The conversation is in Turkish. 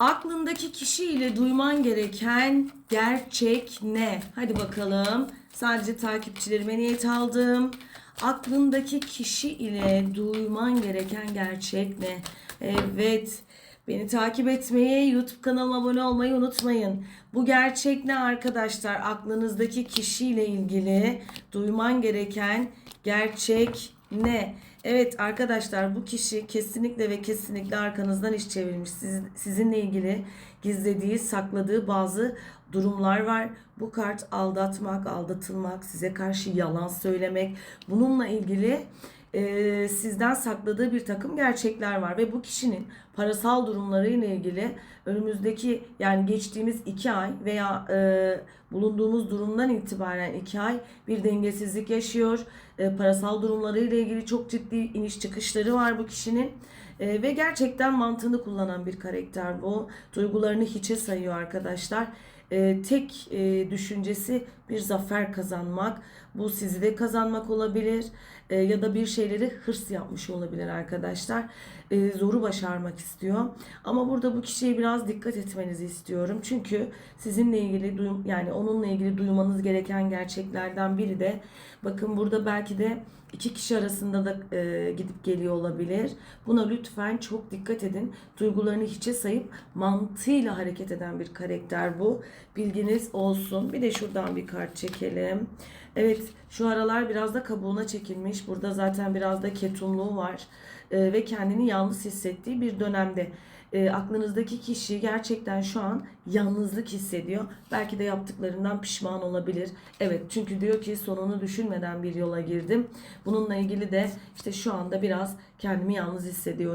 Aklındaki kişi ile duyman gereken gerçek ne? Hadi bakalım. Sadece takipçilerime niyet aldım. Aklındaki kişi ile duyman gereken gerçek ne? Evet. Beni takip etmeyi, YouTube kanalıma abone olmayı unutmayın. Bu gerçek ne arkadaşlar? Aklınızdaki kişiyle ilgili duyman gereken gerçek ne? Evet arkadaşlar bu kişi kesinlikle ve kesinlikle arkanızdan iş çevirmiş. Siz, sizinle ilgili gizlediği, sakladığı bazı durumlar var. Bu kart aldatmak, aldatılmak, size karşı yalan söylemek. Bununla ilgili e, sizden sakladığı bir takım gerçekler var ve bu kişinin parasal durumlarıyla ilgili önümüzdeki yani geçtiğimiz iki ay veya e, bulunduğumuz durumdan itibaren iki ay bir dengesizlik yaşıyor. E, parasal durumlarıyla ilgili çok ciddi iniş çıkışları var bu kişinin. E, ve gerçekten mantığını kullanan bir karakter bu. Duygularını hiçe sayıyor arkadaşlar. E, tek e, düşüncesi bir zafer kazanmak. Bu sizi de kazanmak olabilir E, ya da bir şeyleri hırs yapmış olabilir arkadaşlar. E, zoru başarmak istiyor. Ama burada bu kişiye biraz dikkat etmenizi istiyorum. Çünkü sizinle ilgili duyum yani onunla ilgili duymanız gereken gerçeklerden biri de bakın burada belki de iki kişi arasında da e, gidip geliyor olabilir. Buna lütfen çok dikkat edin. Duygularını hiçe sayıp mantığıyla hareket eden bir karakter bu. Bilginiz olsun. Bir de şuradan bir kart çekelim. Evet şu aralar biraz da kabuğuna çekilmiş. Burada zaten biraz da ketumluğu var. E, ve kendini yalnız hissettiği bir dönemde. E, aklınızdaki kişi gerçekten şu an yalnızlık hissediyor. Belki de yaptıklarından pişman olabilir. Evet çünkü diyor ki sonunu düşünmeden bir yola girdim. Bununla ilgili de işte şu anda biraz kendimi yalnız hissediyorum.